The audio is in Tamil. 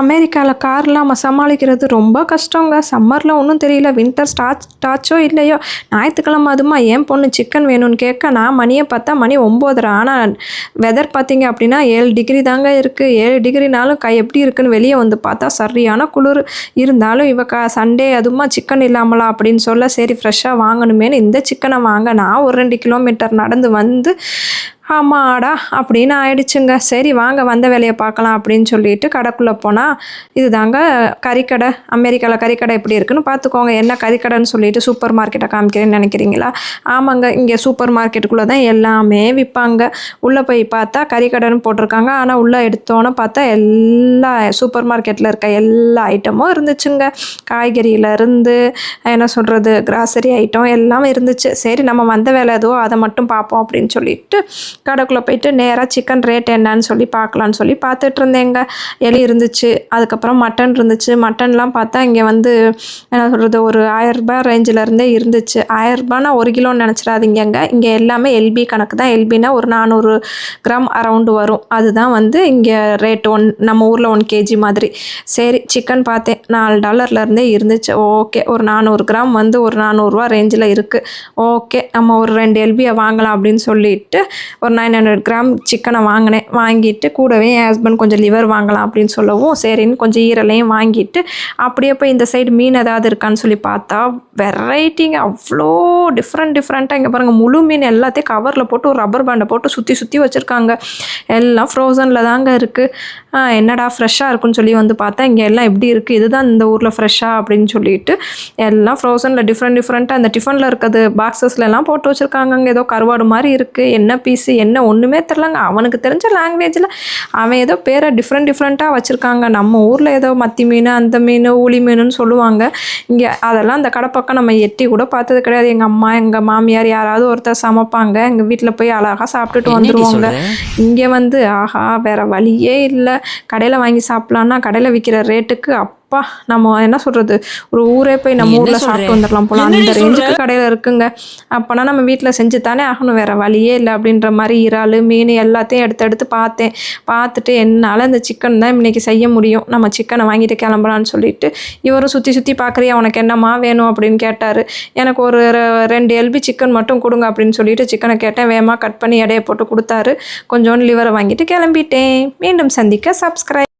அமெரிக்காவில் கார்லாம் சமாளிக்கிறது ரொம்ப கஷ்டங்க. சம்மரில் ஒன்றும் தெரியல. வின்டர் ஸ்டாச் ஸ்டார்ச்சோ இல்லையோ? ஞாயிற்றுக்கிழமை அதுமா ஏன் பொண்ணு சிக்கன் வேணும்னு கேட்க? நான் மணியை பார்த்தா மணி ஒம்போதரை. ஆனால் வெதர் பார்த்தீங்க அப்படின்னா ஏழு டிகிரி தாங்க இருக்குது ஏழு டிகிரினாலும் கை எப்படி இருக்குன்னு வெளியே வந்து பார்த்தா சரியான குளிர். இருந்தாலும் இவ க சண்டே அதுமா சிக்கன் இல்லாமலா அப்படின்னு சொல்ல சரி ஃப்ரெஷ்ஷாக வாங்கணுமேனு இந்த சிக்கனை வாங்க. நான் ஒரு ரெண்டு கிலோமீட்டர் நடந்து வந்து ஆமாடா அப்படின்னு ஆயிடுச்சுங்க. சரி வாங்க வந்த வேலையை பார்க்கலாம் அப்படின்னு சொல்லிட்டு கடைக்குள்ளே போனால் இதுதாங்க கறிக்கடை அமெரிக்காவில் கறிக்கடை எப்படி இருக்குன்னு பார்த்துக்கோங்க. என்ன கறிக்கடைன்னு சொல்லிட்டு சூப்பர் மார்க்கெட்டை காமிக்கிறேன்னு நினைக்கிறீங்களா? ஆமாங்க இங்கே சூப்பர் மார்க்கெட்டுக்குள்ளே தான் எல்லாமே விற்பாங்க உள்ளே போய் பார்த்தா கறிக்கடைன்னு போட்டிருக்காங்க. ஆனால் உள்ளே எடுத்தோன்னே பார்த்தா எல்லா சூப்பர் மார்க்கெட்டில் இருக்க எல்லா ஐட்டமும் இருந்துச்சுங்க. காய்கறியிலேருந்து என்ன சொல்கிறது கிராசரி ஐட்டம் எல்லாம் இருந்துச்சு. சரி நம்ம வந்த வேலை எதுவோ அதை மட்டும் பார்ப்போம் அப்படின்னு சொல்லிட்டு கடைக்குள்ளே போயிட்டு நேராக சிக்கன் ரேட் என்னன்னு சொல்லி பார்க்கலான்னு சொல்லி பார்த்துட்டு இருந்தேங்க. எலி இருந்துச்சு. அதுக்கப்புறம் மட்டன் இருந்துச்சு. மட்டன்லாம் பார்த்தா இங்கே வந்து என்ன சொல்கிறது ஒரு ஆயரரூபா ரேஞ்சிலருந்தே இருந்துச்சு. ஆயரரூபானா ஒரு கிலோன்னு நினச்சிடாதீங்கங்க. இங்கே எல்லாமே எல்பி கணக்கு தான். எல்பினா ஒரு நானூறு கிராம் அரவுண்டு வரும். அதுதான் வந்து இங்கே ரேட் ஒன் நம்ம ஊரில் ஒன் கேஜி மாதிரி. சரி சிக்கன் பார்த்தேன். நாலு டாலர்லேருந்தே இருந்துச்சு. ஓகே ஒரு நானூறு கிராம் வந்து ஒரு நானூறுரூவா ரேஞ்சில் இருக்குது ஓகே நம்ம ஒரு ரெண்டு எல்பியை வாங்கலாம் அப்படின்னு சொல்லிட்டு ஒரு நைன் ஹண்ட்ரட் கிராம் சிக்கனை வாங்கினேன் வாங்கிட்டு கூடவே என் ஹஸ்பண்ட் கொஞ்சம் லிவர் வாங்கலாம் அப்படின்னு சொல்லவும் சரின்னு கொஞ்சம் ஈரலையும் வாங்கிட்டு அப்படியே போய் இந்த சைடு மீன் ஏதாவது இருக்கான்னு சொல்லி பார்த்தா வெரைட்டிங்க அவ்வளோ டிஃப்ரெண்ட் டிஃப்ரெண்ட்டாக இங்கே பாருங்கள் முழு மீன் எல்லாத்தையும் கவரில் போட்டு ஒரு ரப்பர் பேண்டை போட்டு சுற்றி சுற்றி வச்சுருக்காங்க. எல்லாம் ஃப்ரோசனில் தாங்க இருக்குது என்னடா ஃப்ரெஷ்ஷாக இருக்குன்னு சொல்லி வந்து பார்த்தா இங்கே எல்லாம் எப்படி இருக்குது இதுதான் இந்த ஊரில் ஃப்ரெஷ்ஷாக அப்படின்னு சொல்லிட்டு எல்லாம் ஃப்ரோசனில் டிஃப்ரெண்ட் டிஃப்ரெண்ட்டாக அந்த டிஃபனில் இருக்கிறது பாக்ஸஸ்ல எல்லாம் போட்டு வச்சுருக்காங்க. அங்கே ஏதோ கருவாடு மாதிரி இருக்குது என்ன பீஸு என்ன ஒன்றுமே தெரிலங்க அவனுக்கு தெரிஞ்ச லாங்குவேஜில் அவன் ஏதோ பேரை டிஃப்ரெண்ட் டிஃப்ரெண்ட்டாக வச்சுருக்காங்க. நம்ம ஊரில் ஏதோ மத்தி மீன் அந்த மீன் ஊளி மீனுன்னு சொல்லுவாங்க. இங்கே அதெல்லாம் அந்த கடை பக்கம் நம்ம எட்டி கூட பார்த்தது கிடையாது. எங்கள் அம்மா எங்கள் மாமியார் யாராவது ஒருத்தர் சமைப்பாங்க. எங்கள் வீட்டில் போய் அழகாக சாப்பிட்டுட்டு வந்துடுவாங்க இங்கே வந்து ஆஹா வேற வழியே இல்லை. கடையில் வாங்கி சாப்பிட்லான்னா கடையில் விற்கிற ரேட்டுக்கு அப்பா நம்ம என்ன சொல்கிறது ஒரு ஊரே போய் நம்ம ஊரில்? சாப்பிட்டு வந்துடலாம் போல. அந்த ரேஞ்சுக்கு? கடையில் இருக்குங்க. அப்போனா நம்ம வீட்டில் செஞ்சு தானே ஆகணும். வேற வழியே இல்லை அப்படின்ற மாதிரி இறால் மீன் எல்லாத்தையும் எடுத்து எடுத்து பார்த்தேன். பார்த்துட்டு என்னால் இந்த சிக்கன் தான் இன்னைக்கு செய்ய முடியும். நம்ம சிக்கனை வாங்கிட்டு கிளம்பலான்னு சொல்லிட்டு இவரும் சுற்றி சுற்றி பார்க்குறியா உனக்கு என்னம்மா வேணும் அப்படின்னு கேட்டார். எனக்கு ஒரு ரெண்டு எல்பி சிக்கன் மட்டும் கொடுங்க அப்படின்னு சொல்லிட்டு சிக்கனை கேட்டேன். வேகமாக கட் பண்ணி எடையை போட்டு கொடுத்தாரு. கொஞ்சோண்டு லிவரை வாங்கிட்டு கிளம்பிட்டேன். மீண்டும் சந்திக்க சப்ஸ்கிரைப்